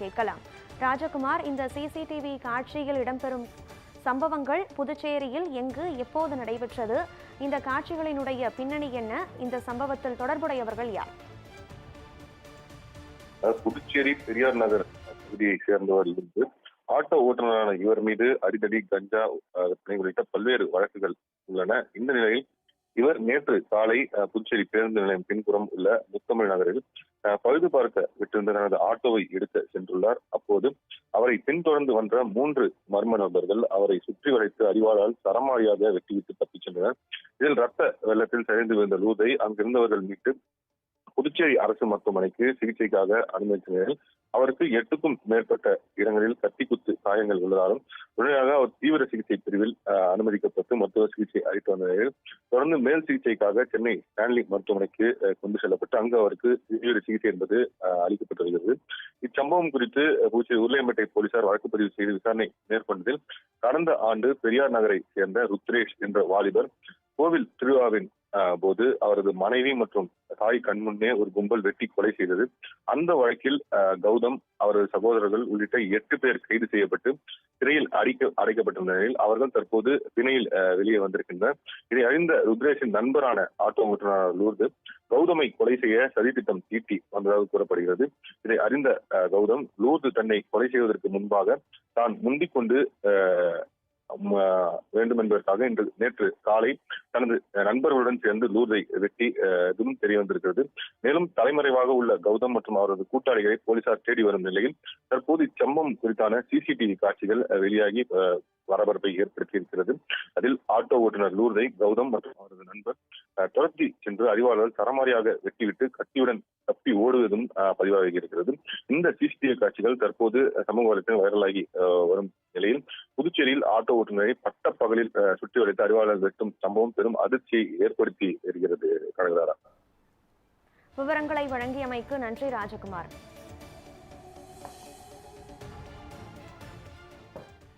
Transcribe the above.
கேட்கலாம். ராஜகுமார் இந்த சிசிடிவி காட்சியில் இடம்பெறும் சம்பவங்கள் புதுச்சேரியில் எங்கு எப்போது நடைபெற்றது? இந்த காட்சிகளினுடைய பின்னணி என்ன? இந்த சம்பவத்தில் தொடர்புடையவர்கள் யார்? புதுச்சேரி பெரியார் நகர் பகுதியை சேர்ந்தவர் இருந்து ஆட்டோ ஓட்டுநரான இவர் மீது அடிதடி கஞ்சா உள்ளிட்ட பல்வேறு வழக்குகள் உள்ளன. இந்த நிலையில் இவர் நேற்று காலை புதுச்சேரி பேருந்து நிலையம் பின்புறம் உள்ள முத்தமிழ் நகரில் அஹ், பழுது பார்க்க விட்டிருந்த தனது ஆட்டோவை எடுக்க சென்றுள்ளார். அப்போது அவரை பின்தொடர்ந்து வந்த மூன்று மர்ம நபர்கள் அவரை சுற்றி வளைத்து அறிவாளால் சரமாரியாக வெட்டிவிட்டு தப்பிச் சென்றனர். இதில் ரத்த வெள்ளத்தில் சரிந்து விழுந்த லூதை அங்கிருந்தவர்கள் மீட்டு புதுச்சேரி அரசு மருத்துவமனைக்கு சிகிச்சைக்காக அனுமதித்தனர் அவருக்கு எட்டுக்கும் மேற்பட்ட இடங்களில் கத்திக்குத்து காயங்கள் உள்ளதாலும் உடனடியாக அவர் தீவிர சிகிச்சை பிரிவில் அனுமதிக்கப்பட்டு மருத்துவ சிகிச்சை அளித்து வந்த நிலையில் தொடர்ந்து மேல் சிகிச்சைக்காக சென்னை ஸ்டான்லி மருத்துவமனைக்கு கொண்டு செல்லப்பட்டு அங்கு அவருக்கு தீவிர சிகிச்சை என்பது அஹ், அளிக்கப்பட்டு வருகிறது. இச்சம்பவம் குறித்து புதுச்சேரி உருளையம்பேட்டை போலீசார் வழக்கு பதிவு செய்து விசாரணை மேற்கொண்டதில் கடந்த ஆண்டு பெரியார் நகரை சேர்ந்த ருத்ரேஷ் என்ற வாலிபர் கோவில் திருவிழாவின் போது அவரது மனைவி மற்றும் தாய் கண்முன்னே ஒரு கும்பல் வெட்டி கொலை செய்தது. அந்த வழக்கில் அஹ், கௌதம் அவரது சகோதரர்கள் உள்ளிட்ட எட்டு பேர் கைது செய்யப்பட்டு சிறையில் அடைக்க அடைக்கப்பட்டிருந்த நிலையில் அவர்கள் தற்போது பிணையில் வெளியே வந்திருக்கின்றனர். இதை அறிந்த ருத்ரேஷின் நண்பரான ஆட்டோ ஓட்டுநர் லூர்து கௌதமை கொலை செய்ய சதித்திட்டம் தீட்டி வந்ததாக கூறப்படுகிறது. இதை அறிந்த அஹ், கௌதம் லூர்து தன்னை கொலை செய்வதற்கு முன்பாக தான் முந்திக் கொண்டு வேண்டும் என்பதற்காக இன்று நேற்று காலை தனது நண்பர்களுடன் சேர்ந்து லூர்தை வெட்டி இதுவும் தெரிய வந்திருக்கிறது. மேலும் தலைமறைவாக உள்ள கௌதம் மற்றும் அவரது கூட்டாளிகளை போலீசார் தேடி வரும் நிலையில் தற்போது இச்சம்பம் குறித்தான சிசிடிவி காட்சிகள் வெளியாகி அஹ், பரபரப்பை ஏற்படுத்தி இருக்கிறது அதில் ஆட்டோ ஓட்டுநர் லூர்தை கௌதம் மற்றும் அவரது நண்பர் அஹ், துரத்தி சென்று அறிவாளர்கள் சரமாரியாக வெட்டிவிட்டு கத்தியுடன் முழுவதும் பதிவாகி இருக்கிறது. இந்த சிசிடிவி காட்சிகள் தற்போது சமூக வலைத்தளத்தில் வைரலாகி வரும் நிலையில் புதுச்சேரியில் ஆட்டோ ஓட்டுநரை பட்ட பகலில் சுற்றி வளைத்து அறிவாளர்கள் வெட்டும் சம்பவம் பெரும் அதிர்ச்சியை ஏற்படுத்தி வருகிறது கனகதாரா. விவரங்களை வழங்கியமைக்கு நன்றி ராஜகுமார்.